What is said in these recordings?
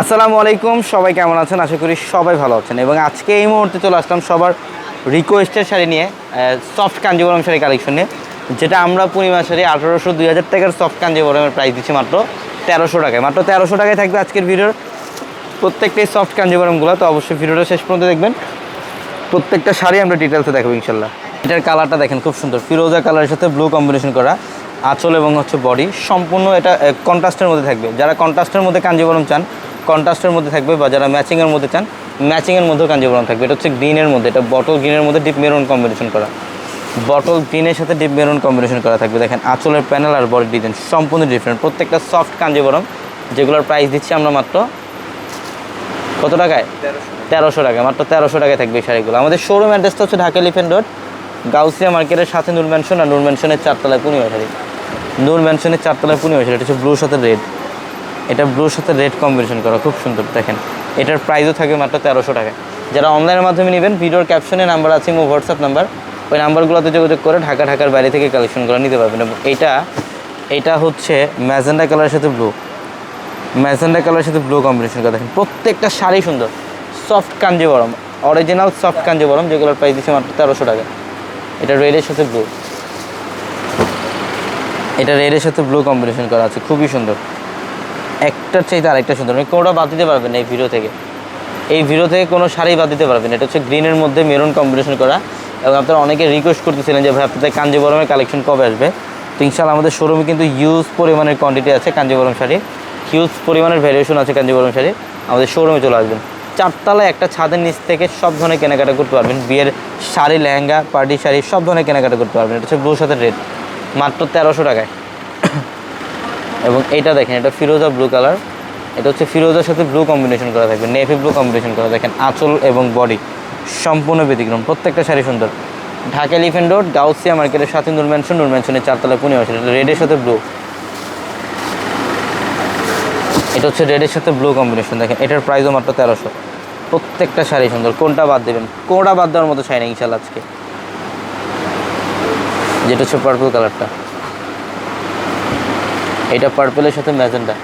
আসসালামু আলাইকুম, সবাই কেমন আছেন? আশা করি সবাই ভালো আছেন। এবং আজকে এই মুহূর্তে চলে আসলাম সবার রিকোয়েস্টের শাড়ি নিয়ে সফট কাঞ্জিবরম শাড়ি কালেকশন নিয়ে, যেটা আমরা পূর্ণিমা শাড়ি আঠারোশো দুই হাজার টাকার সফট কাঞ্জিবরমের প্রাইস দিচ্ছি মাত্র তেরোশো টাকায়। মাত্র তেরোশো টাকায় থাকবে আজকের ভিডিওর প্রত্যেকটাই সফট কাঞ্জিবরমগুলো তো অবশ্যই ভিডিওটা শেষ পর্যন্ত দেখবেন। প্রত্যেকটা শাড়ি আমরা ডিটেলসে দেখাবো ইনশাল্লাহ এটার কালারটা দেখেন, খুব সুন্দর। ফিরোজা কালারের সাথে ব্লু কম্বিনেশন করা, আঁচল এবং হচ্ছে বডি সম্পূর্ণ এটা কন্ট্রাস্টের মধ্যে থাকবে। যারা কন্ট্রাস্টের মধ্যে কাঞ্জিবরম চান কন্ট্রাস্টের মধ্যে থাকবে বা যারা ম্যাচিংয়ের মধ্যে চান ম্যাচিংয়ের মধ্যেও কাঞ্জিবরম থাকবে। এটা হচ্ছে গ্রিনের মধ্যে, এটা বটল গ্রিনের মধ্যে ডিপ মেরুন কম্বিনেশন করা। বটল গ্রিনের সাথে ডিপ মেরুন কম্বিনেশন করা থাকবে। দেখেন, আঁচলের প্যানেল আর বডি ডিজাইন সম্পূর্ণ ডিফারেন্ট প্রত্যেকটা সফট কাঞ্জিবরম, যেগুলোর প্রাইস দিচ্ছি আমরা মাত্র কত টাকায়? তেরোশো টাকা। মাত্র তেরোশো টাকায় থাকবে এই শাড়িগুলো। আমাদের শোরুম অ্যাড্রেসটা হচ্ছে ঢাকা এলিফেন্ট রোড গাউসিয়া মার্কেটের সাথে নূর ম্যানশন আর নূর ম্যানশনের চারতলায় পূর্ণিমা শাড়ি। নূর ম্যানশনের চারতলায় পূর্ণিমা শাড়ি। এটা হচ্ছে ব্লুর সাথে রেড এটা ব্লুর সাথে রেড কম্বিনেশন করা, খুব সুন্দর, দেখেন। এটার প্রাইসও থাকবে মাত্র তেরোশো টাকা যারা অনলাইনের মাধ্যমে নেবেন, ভিডিওর ক্যাপশনে নাম্বার আছে মো হোয়াটসঅ্যাপ নাম্বার। ওই নাম্বারগুলোতে যোগাযোগ করে ঢাকা, ঢাকার বাইরে থেকে কালেকশন করে নিতে পারবেন। এবং এটা এটা হচ্ছে ম্যাজেন্ডা কালারের সাথে ব্লু। ম্যাজেন্ডা কালারের সাথে ব্লু কম্বিনেশন করা, দেখেন। প্রত্যেকটা শাড়ি সুন্দর। Soft Kanjivaram original soft Kanjivaram যেগুলোর প্রাইস দিচ্ছে মাত্র তেরোশো টাকা। এটা রেডের সাথে ব্লু। এটা রেডের সাথে ব্লু কম্বিনেশন করা আছে, খুবই সুন্দর। একটার চাইতে আরেকটা সুন্দর। মানে কোনোটা বাদ দিতে পারবেন এই ভিডিও থেকে। এই ভিডিও থেকে কোনো শাড়ি বাদ দিতে পারবেন এটা হচ্ছে গ্রিনের মধ্যে মেরুন কম্বিনেশন করা। এবং আপনারা অনেকে রিকোয়েস্ট করতেছিলেন যে, ভাই, আপনাদের কাঞ্জিবরমের কালেকশন কবে আসবে? তো ইনশাল্লাহ আমাদের শোরুমে কিন্তু হিউজ পরিমাণের কোয়ান্টিটি আছে কাঞ্জিবরম শাড়ি। হিউজ পরিমাণের ভ্যারিয়েশন আছে কাঞ্জিবরম শাড়ি। আমাদের শোরুমে চলে আসবেন। চারতলায় একটা ছাদের নিচ থেকে সব ধরনের কেনাকাটা করতে পারবেন। বিয়ের শাড়ি, লেহেঙ্গা পার্টি শাড়ি, সব ধরনের কেনাকাটা করতে পারবেন। এটা হচ্ছে ব্লুর সাথে রেট মাত্র তেরোশো টাকায়। এবং এটা দেখেন, এটা ফিরোজা ব্লু কালার এটা হচ্ছে ফিরোজার সাথে ব্লু কম্বিনেশন করা থাকবে নেভি ব্লু কম্বিনেশন করা। দেখেন, আঁচল এবং বডি সম্পূর্ণ ব্যতিক্রম, প্রত্যেকটা শাড়ি সুন্দর। ঢাকা এলিফেন্ট রোড গাউসিয়া মার্কেটের সাথে নূর ম্যানশন নূর ম্যানশনের চারতলা পুনে আছে রেডের সাথে ব্লু এটা হচ্ছে রেডের সাথে ব্লু কম্বিনেশন দেখেন, এটার প্রাইসও মাত্র তেরোশো। প্রত্যেকটা শাড়ি সুন্দর। কোনটা বাদ দেবেন? কোনটা বাদ দেওয়ার মতো শাড়ি না ইনশাল্লাহ আজকে। যেটা হচ্ছে পার্পল কালারটা এটা পার্পেলের সাথে ম্যাজেন্ডা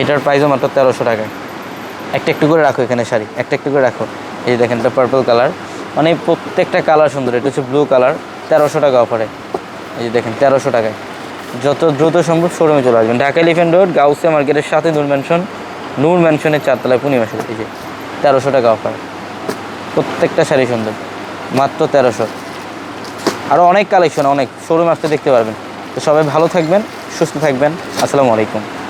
এটার প্রাইসও মাত্র তেরোশো টাকায় একটা একটু করে রাখো এখানে শাড়ি। একটা একটু করে রাখো। এই দেখেন, এটা পার্পল কালার মানে প্রত্যেকটা কালার সুন্দর। এটা হচ্ছে ব্লু কালার তেরোশো টাকা অফারে এই যে দেখেন, তেরোশো টাকায়। যত দ্রুত সম্ভব শোরুমে চলে আসবেন। ঢাকা এলিফেন্ট রোড গাউসিয়া মার্কেটের সাথে নূর ম্যানশন নূর ম্যানশনের চারতলায় পূর্ণিমা শাড়ি এই যে, তেরোশো টাকা অফার প্রত্যেকটা শাড়ি সুন্দর। মাত্র তেরোশো। আরও অনেক কালেকশন অনেক শোরুম আসতে দেখতে পারবেন। তো সবাই ভালো থাকবেন, সুস্থ থাকবেন। আসসালামু আলাইকুম।